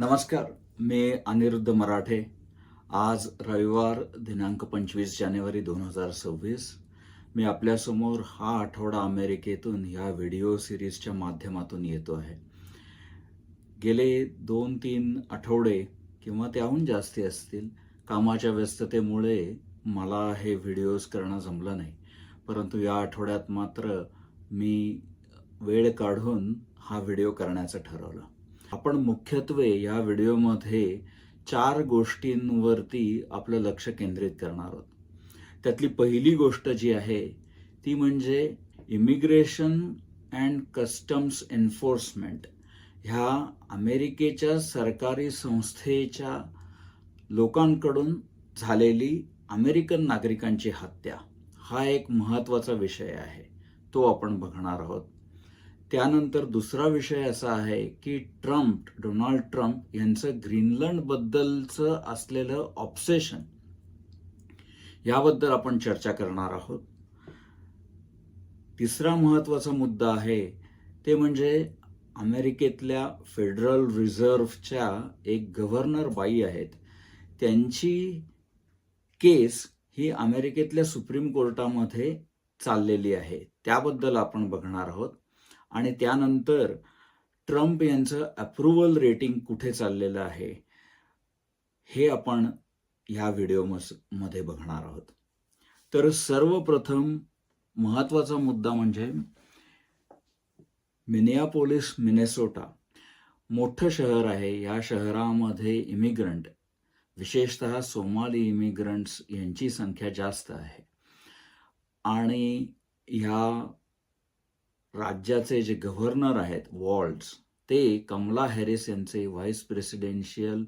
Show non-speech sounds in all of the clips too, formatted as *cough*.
नमस्कार मी अनिरुद्ध मराठे. आज रविवार दिनांक पंचवीस जानेवारी दोन हजार सव्वीस. मी आपल्यासमोर हा आठवडा अमेरिकेतून ह्या व्हिडिओ सिरीजच्या माध्यमातून येतो आहे. गेले दोन तीन आठवडे किंवा त्याहून जास्ती असतील कामाच्या व्यस्ततेमुळे मला हे व्हिडिओज करणं जमलं नाही. परंतु या आठवड्यात मात्र मी वेळ काढून हा व्हिडिओ करण्याचं ठरवलं. आपण मुख्यत्वे या व्हिडिओमध्ये चार गोष्टींवरती आपलं लक्ष केंद्रित करणार आहोत. त्यातली पहिली गोष्ट जी आहे ती म्हणजे इमिग्रेशन अँड कस्टम्स एन्फोर्समेंट ह्या अमेरिकेच्या सरकारी संस्थेच्या लोकांकडून झालेली अमेरिकन नागरिकांची हत्या हा एक महत्त्वाचा विषय आहे तो आपण बघणार आहोत. त्यानंतर दुसरा विषय असा आहे की ट्रम्प डोनाल्ड ट्रम्प यांचं ग्रीनलंडबद्दलचं असलेलं ऑब्सेशन याबद्दल आपण चर्चा करणार आहोत. तिसरा महत्त्वाचा मुद्दा आहे ते म्हणजे अमेरिकेतल्या फेडरल रिझर्व्हच्या एक गव्हर्नर बाई आहेत. त्यांची केस ही अमेरिकेतल्या सुप्रीम कोर्टामध्ये चाललेली आहे. त्याबद्दल आपण बघणार आहोत. आणि त्यानंतर ट्रम्प यांचं अप्रुव्हल रेटिंग कुठे चाललेलं आहे हे आपण ह्या व्हिडिओमध्ये बघणार आहोत. तर सर्वप्रथम महत्त्वाचा मुद्दा म्हणजे मिनियापोलिस मिनेसोटा मोठं शहर आहे. या शहरामध्ये इमिग्रंट विशेषतः सोमाली इमिग्रंट्स यांची संख्या जास्त आहे. आणि ह्या राज्याचे जे गव्हर्नर आहेत वॉल्ड्स ते कमला हॅरिस यांचे व्हाईस प्रेसिडेन्शियल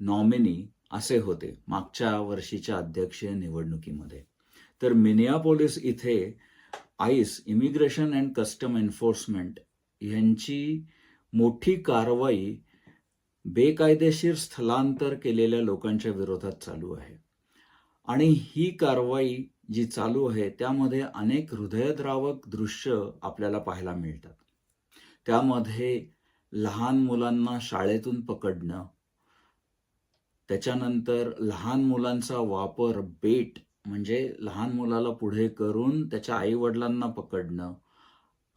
नॉमिनी असे होते मागच्या वर्षीच्या अध्यक्षीय निवडणुकीमध्ये. तर मिनियापोलिस इथे ICE immigration and custom enforcement यांची मोठी कारवाई बेकायदेशीर स्थलांतर केलेल्या लोकांच्या विरोधात चालू आहे. आणि ही कारवाई जी चालू आहे त्यामध्ये अनेक हृदयद्रावक दृश्य आपल्याला पाहायला मिळतात. त्यामध्ये लहान मुलांना शाळेतून पकडणं त्याच्यानंतर लहान मुलांचा वापर बेट म्हणजे लहान मुलाला पुढे करून त्याच्या आई वडिलांना पकडणं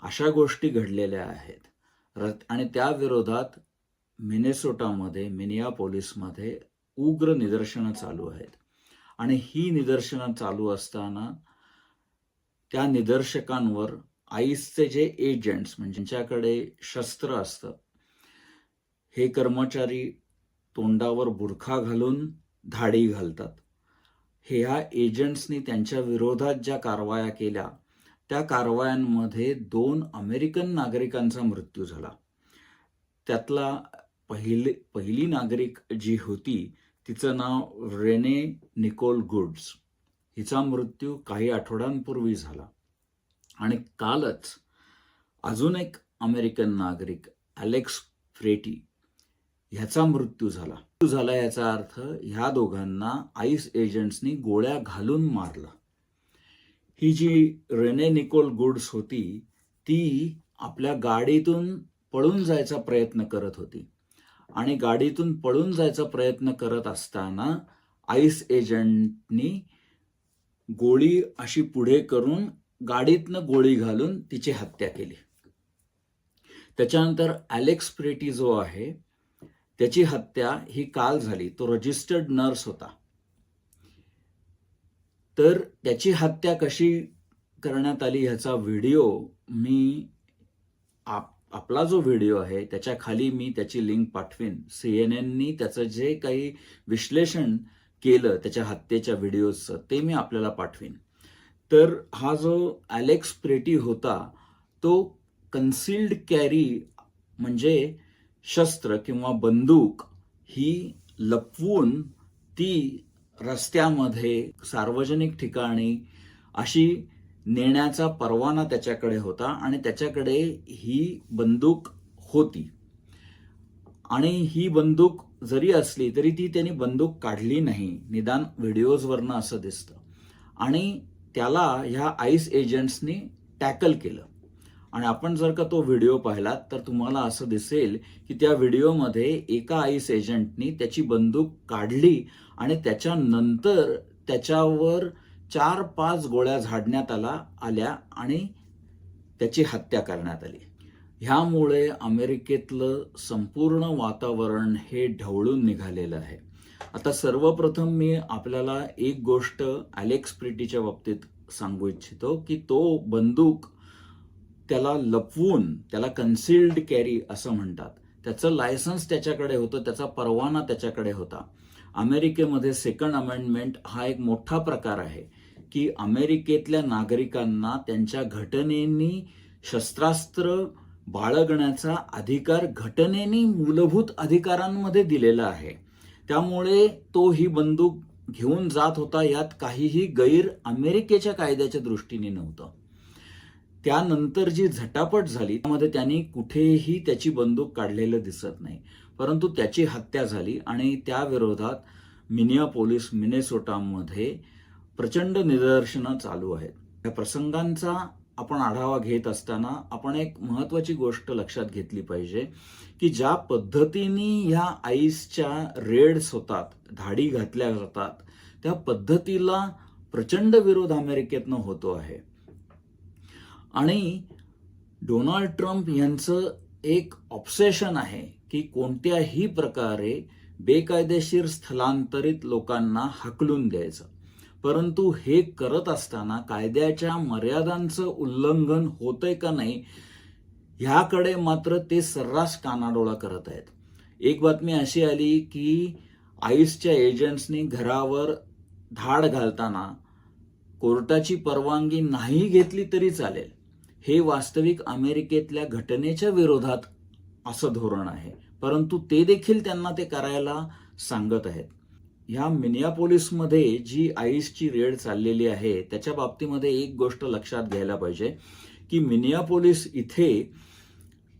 अशा गोष्टी घडलेल्या आहेत. रत- आणि त्या विरोधात मिनेसोटामध्ये मिनिया पोलीसमध्ये उग्र निदर्शनं चालू आहेत. आणि ही निदर्शनं चालू असताना त्या निदर्शकांवर आईसचे जे एजंट्स म्हणजे ज्यांच्याकडे शस्त्र असतं हे कर्मचारी तोंडावर बुरखा घालून धाडी घालतात. हे ह्या एजंट्सनी त्यांच्या विरोधात ज्या कारवाया केल्या त्या कारवायांमध्ये दोन अमेरिकन नागरिकांचा मृत्यू झाला. त्यातला पहिली पहिली नागरिक जी होती तिचं नाव रेने निकोल गुड्स. हिचा मृत्यू काही आठवड्यांपूर्वी झाला. आणि कालच अजून एक अमेरिकन नागरिक अलेक्स फ्रेटी ह्याचा मृत्यू झाला. मृत्यू झाला याचा अर्थ ह्या दोघांना आईस एजंट्सनी गोळ्या घालून मारलं. ही जी रेने निकोल गुड्स होती ती आपल्या गाडीतून पळून जायचा प्रयत्न करत होती. आणि गाडीतून पळून जायचा प्रयत्न करत असताना आईस एजंटनी गोळी अशी पुढे करून गाडीतनं गोळी घालून तिची हत्या केली. त्याच्यानंतर अलेक्स प्रेटी जो आहे त्याची हत्या ही काल झाली. तो रजिस्टर्ड नर्स होता. तर त्याची हत्या कशी करण्यात आली ह्याचा व्हिडिओ मी आप आपला जो व्हिडिओ आहे त्याच्याखाली मी त्याची लिंक पाठवीन. सी एन एननी त्याचं जे काही विश्लेषण केलं त्याच्या हत्येच्या व्हिडिओजचं ते मी आपल्याला पाठवीन. तर हा जो अलेक्स प्रेटी होता तो कन्सिल्ड कॅरी म्हणजे शस्त्र किंवा बंदूक ही लपवून ती रस्त्यामध्ये सार्वजनिक ठिकाणी अशी नेण्याचा परवाना त्याच्याकडे होता आणि त्याच्याकडे ही बंदूक होती. आणि ही बंदूक जरी असली तरी ती त्यांनी बंदूक काढली नाही. निदान व्हिडिओजवरनं असं दिसतं. आणि त्याला ह्या आईस एजंट्सनी टॅकल केलं. आणि आपण जर का तो व्हिडिओ पाहिलात तर तुम्हाला असं दिसेल की त्या व्हिडिओमध्ये एका आईस एजंटनी त्याची बंदूक काढली आणि त्याच्यानंतर त्याच्यावर चार पाच गोळ्या झाडण्यात आला आल्या आणि त्याची हत्या करण्यात आली. ह्यामुळे अमेरिकेतलं संपूर्ण वातावरण हे ढवळून निघालेलं आहे. आता सर्वप्रथम मी आपल्याला एक गोष्ट अलेक्स प्रिटीच्या बाबतीत सांगू इच्छितो की तो बंदूक त्याला लपवून त्याला कन्सिल्ड कॅरी असं म्हणतात. त्याचं लायसन्स त्याच्याकडे होतं त्याचा परवाना त्याच्याकडे होता. अमेरिकेमध्ये सेकंड अमेंडमेंट हा एक मोठा प्रकार आहे. की अमेरिकेतल्या नागरिकांना त्यांच्या घटनेनी शस्त्रास्त्र बाळगण्याचा अधिकार घटनेनी मूलभूत अधिकारांमध्ये दिलेला आहे. त्यामुळे तो ही बंदूक घेऊन जात होता यात काहीही गैर अमेरिकेच्या कायद्याच्या दृष्टीने नव्हतं. त्यानंतर जी झटापट झाली त्यामध्ये त्यांनी कुठेही त्याची बंदूक काढलेलं दिसत नाही. परंतु त्याची हत्या झाली आणि त्या विरोधात मिनिया पोलीस मिनेसोटामध्ये प्रचंड निदर्शनं चालू आहेत. या प्रसंगांचा आपण आढावा घेत असताना आपण एक महत्वाची गोष्ट लक्षात घेतली पाहिजे की ज्या पद्धतीने ह्या आईसच्या रेड्स होतात धाडी घातल्या जातात त्या पद्धतीला प्रचंड विरोध अमेरिकेतनं होतो आहे. आणि डोनाल्ड ट्रम्प यांचं एक ऑब्सेशन आहे की कोणत्याही प्रकारे बेकायदेशीर स्थलांतरित लोकांना हकलून द्यायचं. परंतु हे करत असताना कायद्याच्या मर्यादांचं उल्लंघन होतंय का नाही ह्याकडे मात्र ते सर्रास कानाडोळा करत आहेत. एक बातमी अशी आली की आईसच्या एजंट्सनी घरावर धाड घालताना कोर्टाची परवानगी नाही घेतली तरी चालेल. हे वास्तविक अमेरिकेतल्या घटनेच्या विरोधात असं धोरण आहे. परंतु ते देखील त्यांना ते करायला सांगत आहेत. ह्या मिनियापोलिसमध्ये जी आईसची रेड चाललेली आहे त्याच्या बाबतीमध्ये एक गोष्ट लक्षात घ्यायला पाहिजे की मिनियापोलिस इथे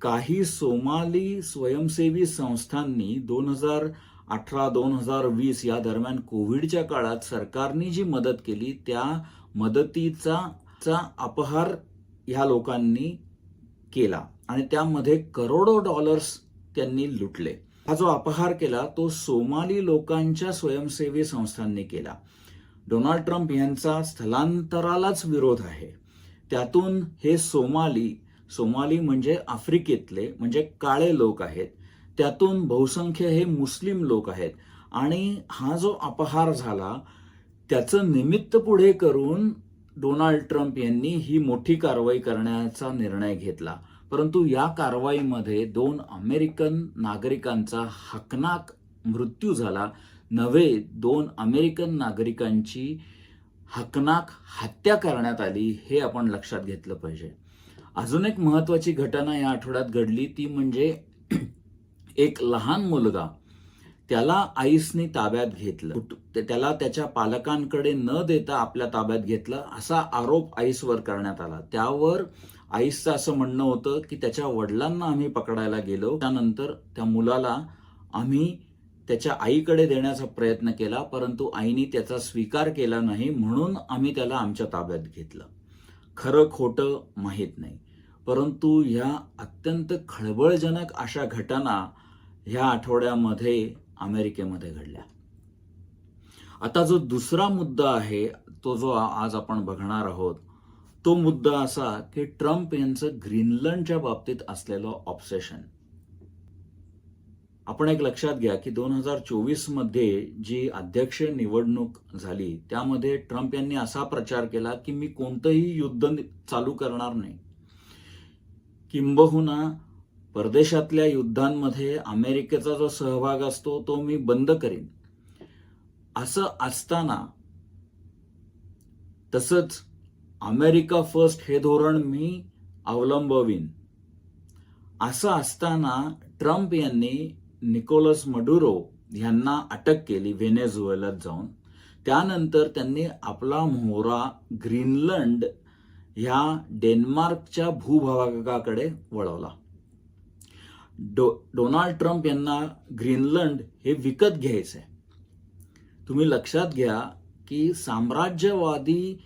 काही सोमाली स्वयंसेवी संस्थांनी दोन हजार अठरा दोन हजार वीस या दरम्यान कोविडच्या काळात सरकारने जी मदत केली त्या मदतीचा चा अपहार ह्या लोकांनी केला. आणि त्यामध्ये करोडो डॉलर्स त्यांनी लुटले. हा जो अपहार केला तो सोमाली लोकांच्या स्वयंसेवी संस्थांनी केला. डोनाल्ड ट्रम्प यांचा स्थलांतरालाच विरोध आहे. त्यातून हे सोमाली सोमाली म्हणजे आफ्रिकेतले म्हणजे काळे लोक आहेत. त्यातून बहुसंख्य हे मुस्लिम लोक आहेत. आणि हा जो अपहार झाला त्याचं निमित्त पुढे करून डोनाल्ड ट्रम्प यांनी ही मोठी कारवाई करण्याचा निर्णय घेतला. परंतु या कारवाईमध्ये दोन अमेरिकन नागरिकांचा हकनाक मृत्यू झाला. नव्हे दोन अमेरिकन नागरिकांची हकनाक हत्या करण्यात आली हे आपण लक्षात घेतलं पाहिजे. अजून एक महत्वाची घटना या आठवड्यात घडली. ती म्हणजे *clears throat* एक लहान मुलगा त्याला आईसने ताब्यात घेतलं. त्याला त्याच्या पालकांकडे न देता आपल्या ताब्यात घेतलं असा आरोप आईसवर करण्यात आला. त्यावर आईसचं असं म्हणणं होतं की त्याच्या वडिलांना आम्ही पकडायला गेलो. त्यानंतर त्या मुलाला आम्ही त्याच्या आईकडे देण्याचा प्रयत्न केला परंतु आईने त्याचा स्वीकार केला नाही म्हणून आम्ही त्याला आमच्या ताब्यात घेतलं. खरं खोटं माहीत नाही. परंतु ह्या अत्यंत खळबळजनक अशा घटना ह्या आठवड्यामध्ये अमेरिकेमध्ये घडल्या. आता जो दुसरा मुद्दा आहे तो जो आज आपण बघणार आहोत तो मुद्दा असा की ट्रम्प यांचं ग्रीनलंडच्या बाबतीत असलेलं ऑब्सेशन आपण एक लक्षात घ्या की दोन हजार चोवीसमध्ये जी अध्यक्ष निवडणूक झाली त्यामध्ये ट्रम्प यांनी असा प्रचार केला की मी कोणतंही युद्ध चालू करणार नाही. किंबहुना परदेशातल्या युद्धांमध्ये अमेरिकेचा जो सहभाग असतो तो मी बंद करीन. असं असताना तसंच अमेरिका फर्स्ट हे धोरण मी अवलंबवीन. असं असताना ट्रम्प यांनी निकोलस मडुरो यांना अटक केली व्हेनेझुएलात जाऊन. त्यानंतर त्यांनी आपला मोहरा ग्रीनलंड ह्या डेन्मार्कच्या भूभागाकडे वळवला. डो डोनाल्ड ट्रम्प यांना ग्रीनलंड हे विकत घ्यायचंय. तुम्ही लक्षात घ्या की साम्राज्यवादी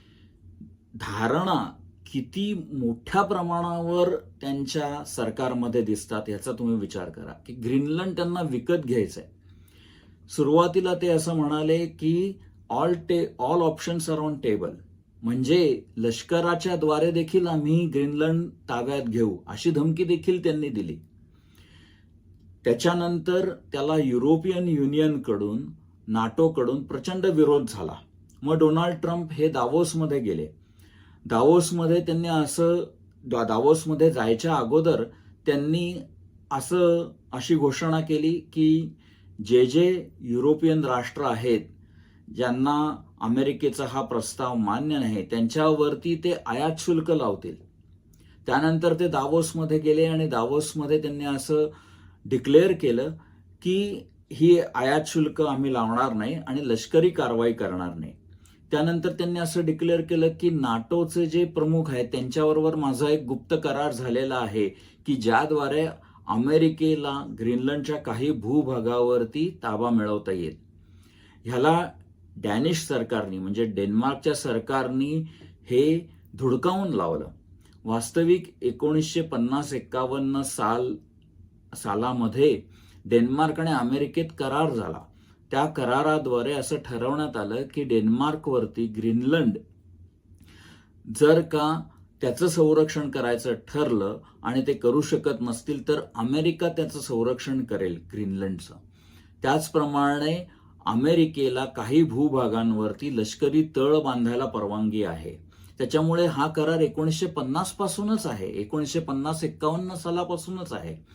धारणा किती मोठ्या प्रमाणावर त्यांच्या सरकारमध्ये दिसतात याचा तुम्ही विचार करा. की ग्रीनलंड त्यांना विकत घ्यायचं आहे सुरुवातीला ते असं म्हणाले की ऑल टे all options are on table म्हणजे लष्कराच्या द्वारे देखील आम्ही ग्रीनलंड ताब्यात घेऊ अशी धमकी देखील त्यांनी दिली. त्याच्यानंतर त्याला युरोपियन युनियनकडून नाटोकडून प्रचंड विरोध झाला. मग डोनाल्ड ट्रम्प हे दावोसमध्ये गेले. दावोसमध्ये त्यांनी असं दा- दावोसमध्ये जायच्या अगोदर त्यांनी असं अशी घोषणा केली की जे जे युरोपियन राष्ट्र आहेत ज्यांना अमेरिकेचा हा प्रस्ताव मान्य नाही त्यांच्यावरती ते आयात शुल्क लावतील. त्यानंतर ते दावोसमध्ये गेले आणि दावोसमध्ये त्यांनी असं डिक्लेअर केलं की ही आयात शुल्क आम्ही लावणार नाही आणि लष्करी कारवाई करणार नाही. त्यानंतर त्यांनी असं डिक्लेअर केलं की नाटोचे जे प्रमुख आहेत त्यांच्याबरोबर माझा एक गुप्त करार झालेला आहे की ज्याद्वारे अमेरिकेला ग्रीनलंडच्या काही भूभागावरती ताबा मिळवता येईल. ह्याला डॅनिश सरकारनी म्हणजे डेन्मार्कच्या सरकारनी हे धुडकावून लावलं. वास्तविक एकोणीसशे पन्नास एक्कावन्न साल सालामध्ये डेन्मार्क आणि अमेरिकेत करार झाला. त्या कराराद्वारे असं ठरवण्यात आलं की डेन्मार्कवरती ग्रीनलंड जर का त्याचं संरक्षण करायचं ठरलं आणि ते करू शकत नसतील तर अमेरिका त्याचं संरक्षण करेल ग्रीनलंडचं. त्याचप्रमाणे अमेरिकेला काही भूभागांवरती लष्करी तळ बांधायला परवानगी आहे. त्याच्यामुळे हा करार एकोणीसशे पन्नास पासूनच आहे. एकोणीसशे पन्नास एक्कावन्न सालापासूनच आहे.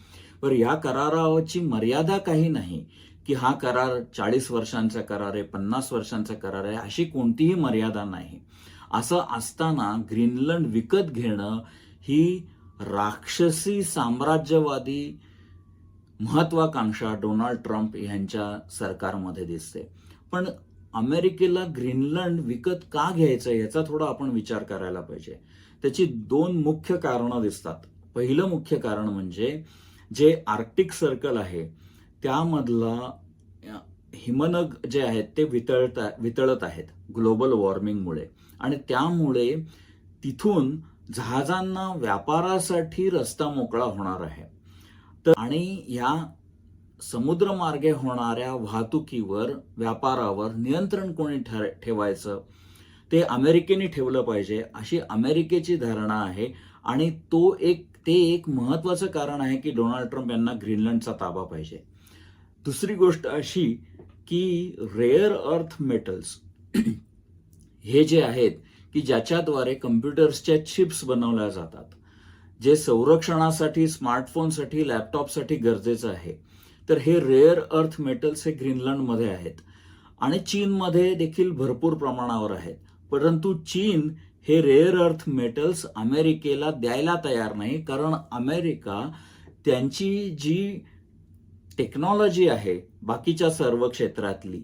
बरं या कराराची मर्यादा काही नाही. की हा करार चाळीस वर्षांचा करार आहे पन्नास वर्षांचा करार आहे अशी कोणतीही मर्यादा नाही. असं असताना ग्रीनलंड विकत घेणं ही राक्षसी साम्राज्यवादी महत्वाकांक्षा डोनाल्ड ट्रम्प यांच्या सरकारमध्ये दिसते. पण अमेरिकेला ग्रीनलंड विकत का घ्यायचं याचा थोडा आपण विचार करायला पाहिजे. त्याची दोन मुख्य कारणं दिसतात. पहिलं मुख्य कारण म्हणजे जे आर्क्टिक सर्कल आहे त्यामधला हिमनग जे आहेत ते वितळत वितळत आहेत ग्लोबल वॉर्मिंगमुळे. आणि त्यामुळे तिथून जहाजांना व्यापारासाठी रस्ता मोकळा होणार आहे. तर आणि या समुद्रमार्गे होणाऱ्या वाहतुकीवर व्यापारावर नियंत्रण कोणी ठर ठेवायचं? ते अमेरिकेने ठेवलं पाहिजे. अशी अमेरिकेची धारणा आहे आणि तो एक ते एक महत्वाचं कारण आहे की डोनाल्ड ट्रम्प यांना ग्रीनलंडचा ताबा पाहिजे. दुसरी गोष्ट अशी की रेअर अर्थ मेटल्स हे जे आहेत की ज्याच्याद्वारे कम्प्युटर्सच्या चिप्स बनवल्या जातात जे संरक्षणासाठी स्मार्टफोनसाठी लॅपटॉपसाठी गरजेचं आहे. तर हे रेअर अर्थ मेटल्स हे ग्रीनलंडमध्ये आहेत. आणि चीनमध्ये देखील भरपूर प्रमाणावर आहेत. परंतु चीन हे रेअर अर्थ मेटल्स अमेरिकेला द्यायला तयार नाही कारण अमेरिका त्यांची जी टेक्नॉलॉजी आहे बाकीच्या सर्व क्षेत्रातली.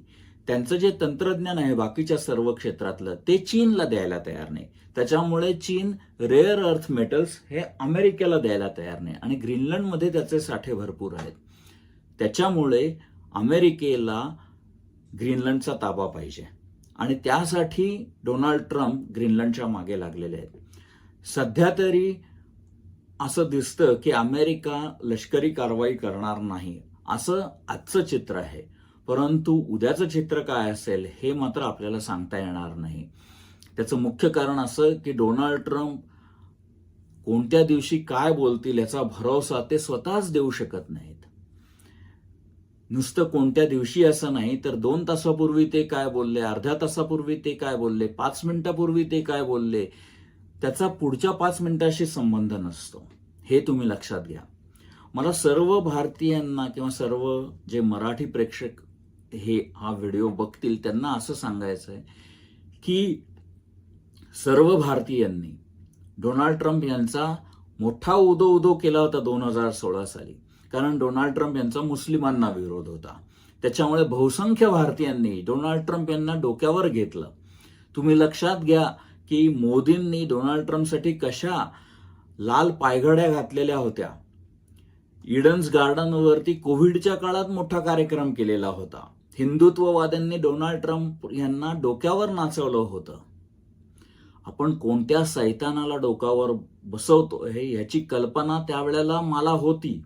त्यांचं जे तंत्रज्ञान आहे बाकीच्या सर्व क्षेत्रातलं ते चीनला द्यायला तयार नाही. त्याच्यामुळे चीन रेअर अर्थ मेटल्स हे अमेरिकेला द्यायला तयार नाही आणि ग्रीनलंडमध्ये त्याचे साठे भरपूर आहेत. त्याच्यामुळे अमेरिकेला ग्रीनलंडचा ताबा पाहिजे. आणि त्यासाठी डोनाल्ड ट्रम्प ग्रीनलंडच्या मागे लागलेले आहेत. सध्या तरी असं दिसतं की अमेरिका लष्करी कारवाई करणार नाही. असं आजचं चित्र आहे. परंतु उद्याचं चित्र काय असेल हे मात्र आपल्याला सांगता येणार नाही. त्याचं मुख्य कारण असं की डोनाल्ड ट्रम्प कोणत्या दिवशी काय बोलतील याचा भरोसा ते स्वतःच देऊ शकत नाहीत. नुसतं कोणत्या दिवशी असं नाही तर दोन तासापूर्वी ते काय बोलले अर्ध्या तासापूर्वी ते काय बोलले पाच मिनिटापूर्वी ते काय बोलले त्याचा पुढच्या पाच मिनिटाशी संबंध नसतो. हे तुम्ही लक्षात घ्या. मला सर्व भारतीयांना किंवा सर्व जे मराठी प्रेक्षक हे हा व्हिडिओ बघतील त्यांना असं सांगायचं आहे की सर्व भारतीयांनी डोनाल्ड ट्रम्प यांचा मोठा उदो उदो केला होता दोन हजार सोळा साली. कारण डोनाल्ड ट्रम्प यांचा मुस्लिमांना विरोध होता. त्याच्यामुळे बहुसंख्य भारतीयांनी डोनाल्ड ट्रम्प यांना डोक्यावर घेतलं. तुम्ही लक्षात घ्या की मोदींनी डोनाल्ड ट्रम्पसाठी कशा लाल पायघड्या घातलेल्या होत्या. इडन्स गार्डनवरती कोविडच्या काळात मोठा कार्यक्रम केलेला होता. हिंदुत्ववाद्यांनी डोनाल्ड ट्रम्प यांना डोक्यावर नाचवलं होतं. आपण कोणत्या सैतानाला डोकावर बसवतो हे ह्याची कल्पना त्यावेळेला मला होती.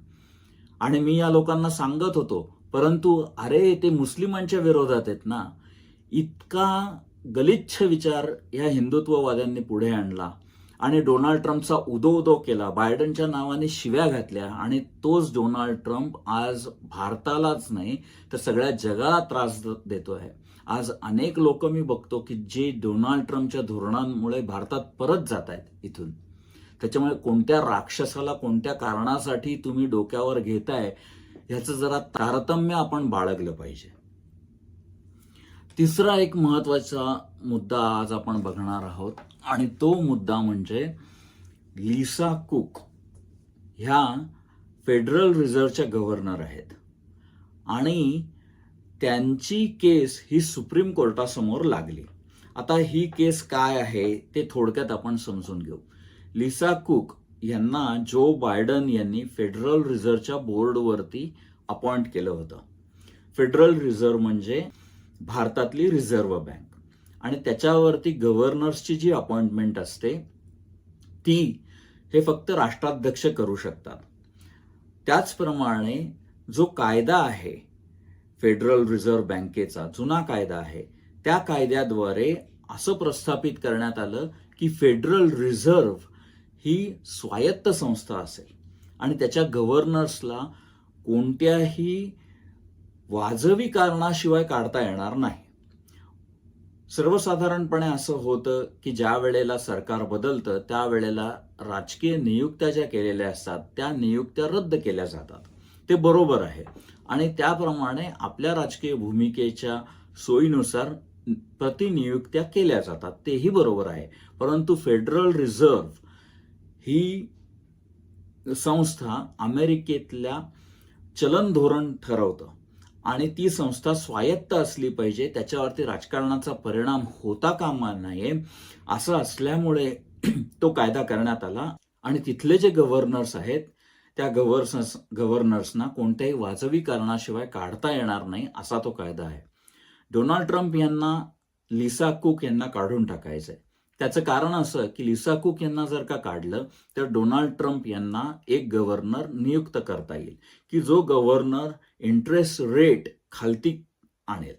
आणि मी या लोकांना सांगत होतो परंतु अरे ते मुस्लिमांच्या विरोधात आहेत ना? इतका गलिच्छ विचार या हिंदुत्ववाद्यांनी पुढे आणला. आणि डोनाल्ड ट्रम्पचा उदो उदो केला. बायडनच्या नावाने शिव्या घातल्या आणि तोच डोनाल्ड ट्रम्प आज भारतालाच नाही तर सगळ्या जगाला त्रास देतो आहे आज अनेक लोक मी बघतो की जे डोनाल्ड ट्रम्पच्या धोरणांमुळे भारतात परत जात आहेत इथून. त्याच्यामुळे कोणत्या राक्षसाला कोणत्या कारणासाठी तुम्ही डोक्यावर घेताय ह्याचं जरा तारतम्य आपण बाळगलं पाहिजे. तिसरा एक महत्त्वाचा मुद्दा आज आपण बघणार आहोत. आणि तो मुद्दा म्हणजे लिसा कुक ह्या फेडरल रिझर्व्हच्या गव्हर्नर आहेत. आणि त्यांची केस ही सुप्रीम कोर्टासमोर लागली. आता ही केस काय आहे ते थोडक्यात आपण समजून घेऊ. लिसा कुक यांना जो बायडन यांनी फेडरल रिझर्व्हच्या बोर्डवरती अपॉइंट केलं होतं. फेडरल रिझर्व्ह म्हणजे भारतातली रिझर्व्ह बँक. आणि त्याच्यावरती गव्हर्नर्सची जी अपॉइंटमेंट असते ती हे फक्त राष्ट्राध्यक्ष करू शकतात. त्याचप्रमाणे जो कायदा आहे फेडरल रिझर्व्ह बँकेचा जुना कायदा आहे त्या कायद्याद्वारे असं प्रस्थापित करण्यात आलं की फेडरल रिझर्व्ह ही स्वायत्त संस्था असेल. आणि त्याच्या गव्हर्नर्सला कोणत्याही वाजवी कारणाशिवाय काढता येणार नाही. सर्वसाधारणपणे असं होतं की ज्या वेळेला सरकार बदलतं त्यावेळेला राजकीय नियुक्त्या ज्या केलेल्या असतात त्या नियुक्त्या रद्द केल्या जातात. ते बरोबर आहे. आणि त्याप्रमाणे आपल्या राजकीय भूमिकेच्या सोयीनुसार प्रतिनियुक्त्या केल्या जातात. तेही बरोबर आहे. परंतु फेडरल रिझर्व्ह ही संस्था अमेरिकेतल्या चलन धोरण ठरवतं. आणि ती संस्था स्वायत्त असली पाहिजे त्याच्यावरती राजकारणाचा परिणाम होता कामा नये असं असल्यामुळे तो कायदा करण्यात आला. आणि तिथले जे गव्हर्नर्स आहेत त्या गव्हर्नर्स गव्हर्नर्सना कोणत्याही वाजवी कारणाशिवाय काढता येणार नाही असा तो कायदा आहे. डोनाल्ड ट्रम्प यांना लिसा कुक यांना काढून टाकायचंय. त्याचं कारण असं की लिसा कुक यांना जर का काढलं तर डोनाल्ड ट्रम्प यांना एक गव्हर्नर नियुक्त करता येईल की जो गव्हर्नर इंटरेस्ट रेट खालती आणेल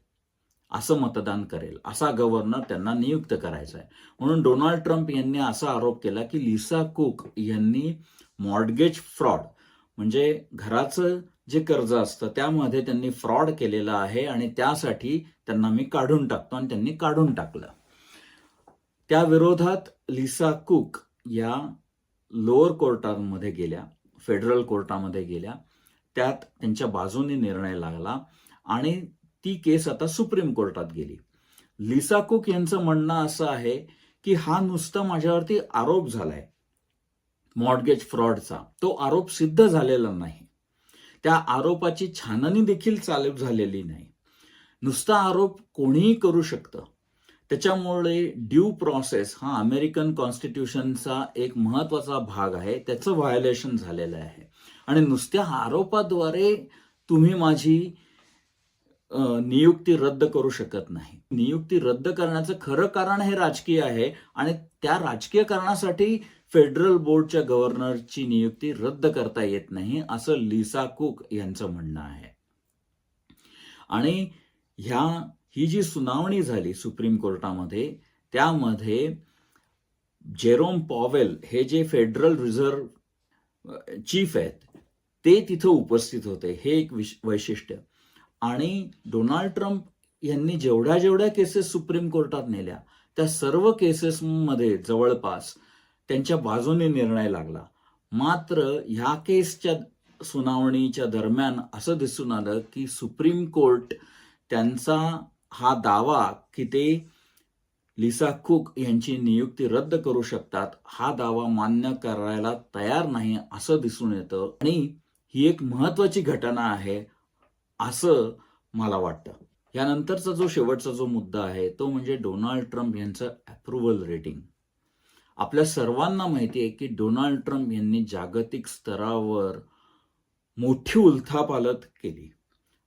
असं मतदान करेल असा गव्हर्नर त्यांना नियुक्त करायचा आहे. म्हणून डोनाल्ड ट्रम्प यांनी असा आरोप केला की लिसा कुक यांनी मॉर्गेज फ्रॉड म्हणजे घराचं जे कर्ज असतं त्यामध्ये त्यांनी फ्रॉड केलेला आहे आणि त्यासाठी त्यांना मी काढून टाकतो आणि त्यांनी काढून टाकलं. त्या विरोधात लिसा कुक या लोअर कोर्टामध्ये गेल्या फेडरल कोर्टामध्ये गेल्या. त्यात त्यांच्या बाजूने निर्णय लागला आणि ती केस आता सुप्रीम कोर्टात गेली. लिसा कुक यांचं म्हणणं असं आहे की हा नुसता माझ्यावरती आरोप झालाय. मॉडगेज फ्रॉडचा तो आरोप सिद्ध झालेला नाही. त्या आरोपाची छाननी देखील चालू झालेली नाही. नुसता आरोप कोणीही करू शकतं. त्याच्यामुळे ड्यू प्रोसेस हा अमेरिकन कॉन्स्टिट्यूशनचा एक महत्त्वाचा भाग आहे. त्याचं व्हायोलेशन झालेलं आहे. आणि नुसत्या आरोपाद्वारे तुम्ही माझी नियुक्ती रद्द करू शकत नाही. नियुक्ती रद्द करण्याचं खरं कारण हे राजकीय आहे आणि त्या राजकीय कारणासाठी फेडरल बोर्डच्या गव्हर्नरची नियुक्ती रद्द करता येत नाही असं लिसा कुक यांचं म्हणणं आहे. आणि ह्या ही जी सुनावणी झाली सुप्रीम कोर्टामध्ये त्यामध्ये जेरोम पॉवेल हे जे फेडरल रिझर्व्ह चीफ आहेत ते तिथं उपस्थित होते. हे एक विश वैशिष्ट्य. आणि डोनाल्ड ट्रम्प यांनी जेवढ्या जेवढ्या केसेस सुप्रीम कोर्टात नेल्या त्या सर्व केसेसमध्ये जवळपास त्यांच्या बाजूने निर्णय लागला. मात्र ह्या केसच्या सुनावणीच्या दरम्यान असं दिसून आलं की सुप्रीम कोर्ट त्यांचा हा दावा की ते लिसा कुक यांची नियुक्ती रद्द करू शकतात हा दावा मान्य करायला तयार नाही असं दिसून येतं आणि ही एक महत्वाची घटना आहे असं मला वाटतं. यानंतरचा जो शेवटचा जो मुद्दा आहे तो म्हणजे डोनाल्ड ट्रम्प यांचं अप्रुव्हल रेटिंग आपल्या सर्वांना माहिती आहे की डोनाल्ड ट्रम्प यांनी जागतिक स्तरावर मोठी उलथापालत केली.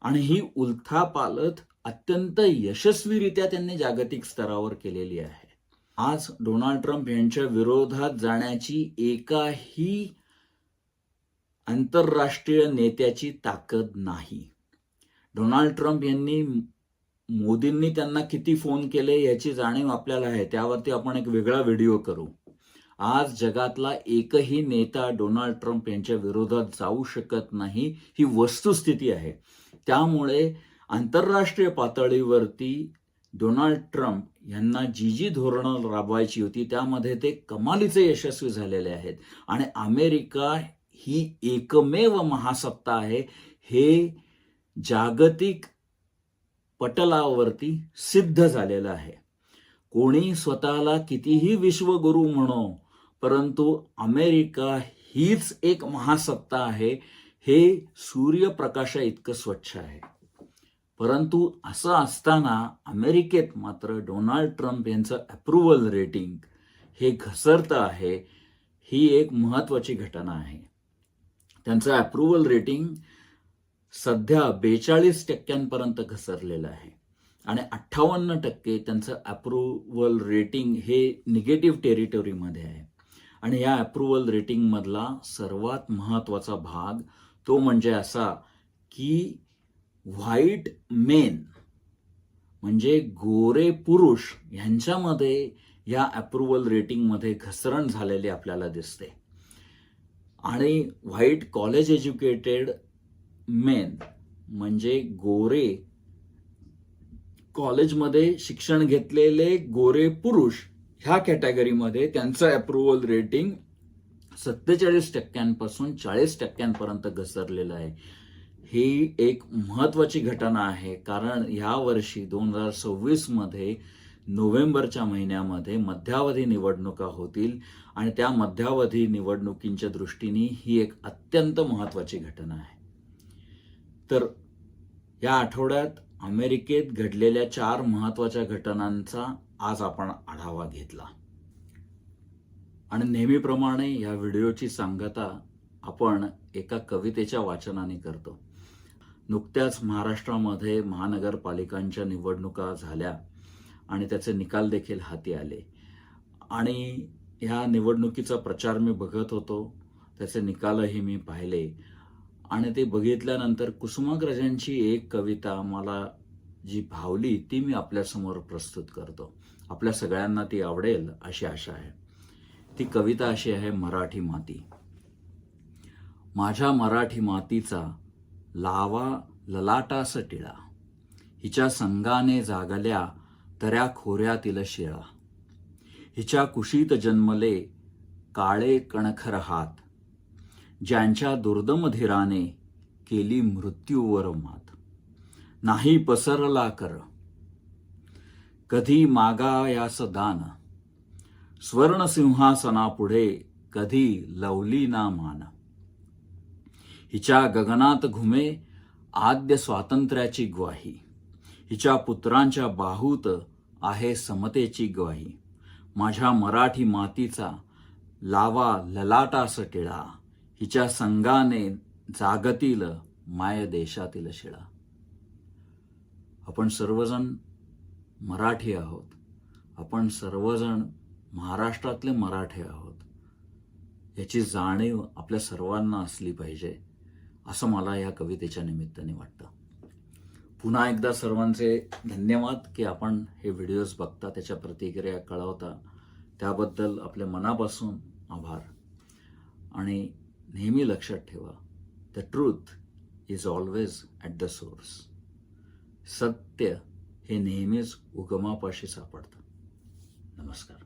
आणि ही उलथापालत अत्यंत यशस्वीरित्या त्यांनी जागतिक स्तरावर केलेली आहे. आज डोनाल्ड ट्रम्प यांच्या विरोधात जाण्याची एकाही आंतरराष्ट्रीय नेत्याची ताकद नाही. डोनाल्ड ट्रम्प यांनी मोदींनी त्यांना किती फोन केले याची जाणीव आपल्याला आहे त्यावरती आपण एक वेगळा व्हिडिओ करू. आज जगातला एकही नेता डोनाल्ड ट्रम्प यांच्या विरोधात जाऊ शकत नाही ही वस्तुस्थिती आहे. त्यामुळे आंतरराष्ट्रीय पातळीवरती डोनाल्ड ट्रम्प यांना जी जी धोरणं राबवायची होती त्यामध्ये ते कमालीचे यशस्वी झालेले आहेत. आणि अमेरिका ही एकमेव महासत्ता आहे. हे जागतिक पटलावरती सिद्ध झालेलं आहे. कोणी स्वतःला कितीही विश्वगुरू म्हणो परंतु अमेरिका हीच एक महासत्ता आहे. हे सूर्यप्रकाशा इतकं स्वच्छ आहे. परंतु असं असताना अमेरिकेत मात्र डोनाल्ड ट्रम्प यांचं अप्रुव्हल रेटिंग हे घसरतं आहे ही एक महत्त्वाची घटना आहे. त्यांचं अप्रुव्हल रेटिंग सध्या बेचाळीस टक्क्यांपर्यंत घसरलेलं आहे. आणि अठ्ठावन्न टक्के त्यांचं अप्रुव्हल रेटिंग हे निगेटिव्ह टेरिटरीमध्ये आहे. आणि या अप्रुव्हल रेटिंगमधला सर्वात महत्त्वाचा भाग तो म्हणजे असा की व्हाईट मेन म्हणजे गोरे पुरुष ह्यांच्यामध्ये या अप्रुव्हल रेटिंगमध्ये घसरण झालेली आपल्याला दिसते. आणि व्हाईट कॉलेज एज्युकेटेड मेन म्हणजे गोरे कॉलेजमध्ये शिक्षण घेतलेले गोरे पुरुष ह्या कॅटेगरीमध्ये त्यांचं अप्रुव्हल रेटिंग सत्तेचाळीस टक्क्यांपासून चाळीस टक्क्यांपर्यंत घसरलेलं आहे. ही एक महत्वाची घटना आहे. कारण ह्या वर्षी दोन हजार सव्वीसमध्ये नोव्हेंबरच्या महिन्यामध्ये मध्यावधी निवडणुका होतील आणि त्या मध्यावधी निवडणुकींच्या दृष्टीने ही एक अत्यंत महत्वाची घटना आहे. तर या आठवड्यात अमेरिकेत घडलेल्या चार महत्त्वाच्या घटनांचा आज आपण आढावा घेतला. आणि नेहमीप्रमाणे या व्हिडिओची सांगता आपण एका कवितेच्या वाचनाने करतो. नुकत्याच महाराष्ट्रामध्ये महानगरपालिकांच्या निवडणुका झाल्या आणि त्याचे निकाल देखील हाती आले. आणि ह्या निवडणुकीचा प्रचार मी बघत होतो. त्याचे निकालही मी पाहिले. आणि ते बघितल्यानंतर कुसुमाग्रजांची एक कविता मला जी भावली ती मी आपल्यासमोर प्रस्तुत करतो. आपल्या सगळ्यांना ती आवडेल अशी आशा आहे. ती कविता अशी आहे मराठी माती. माझ्या मराठी मातीचा लावा ललाटास टिळा हिच्या संगाने जागल्या तऱ्या खोऱ्यातील शिळा. हिच्या कुशीत जन्मले काळे कणखर हात. ज्यांच्या दुर्दम धीराने केली मृत्यूवर मात नाही पसरला कर. कधी मागायास दान. स्वर्णसिंहासनापुढे कधी लवली ना मान. हिच्या गगनात घुमे आद्य स्वातंत्र्याची ग्वाही. हिच्या पुत्रांच्या बाहूत आहे समतेची ग्वाही. माझ्या मराठी मातीचा लावा ललाटास टिळा. हिच्या संघाने जागतील माय देशातील शिळा. आपण सर्वजण मराठी आहोत. आपण सर्वजण महाराष्ट्रातले मराठी आहोत. याची जाणीव आपल्या सर्वांना असली पाहिजे. असं मला या कवितेच्या निमित्ताने वाटतं. पुन्हा एकदा सर्वांचे धन्यवाद की आपण हे व्हिडिओज बघता त्याच्या प्रतिक्रिया कळवता. त्याबद्दल आपल्या मनापासून आभार. आणि नेहमी लक्षात ठेवा the truth is always at the source सत्य हे नेहमीच उगमापाशी सापडतं. नमस्कार.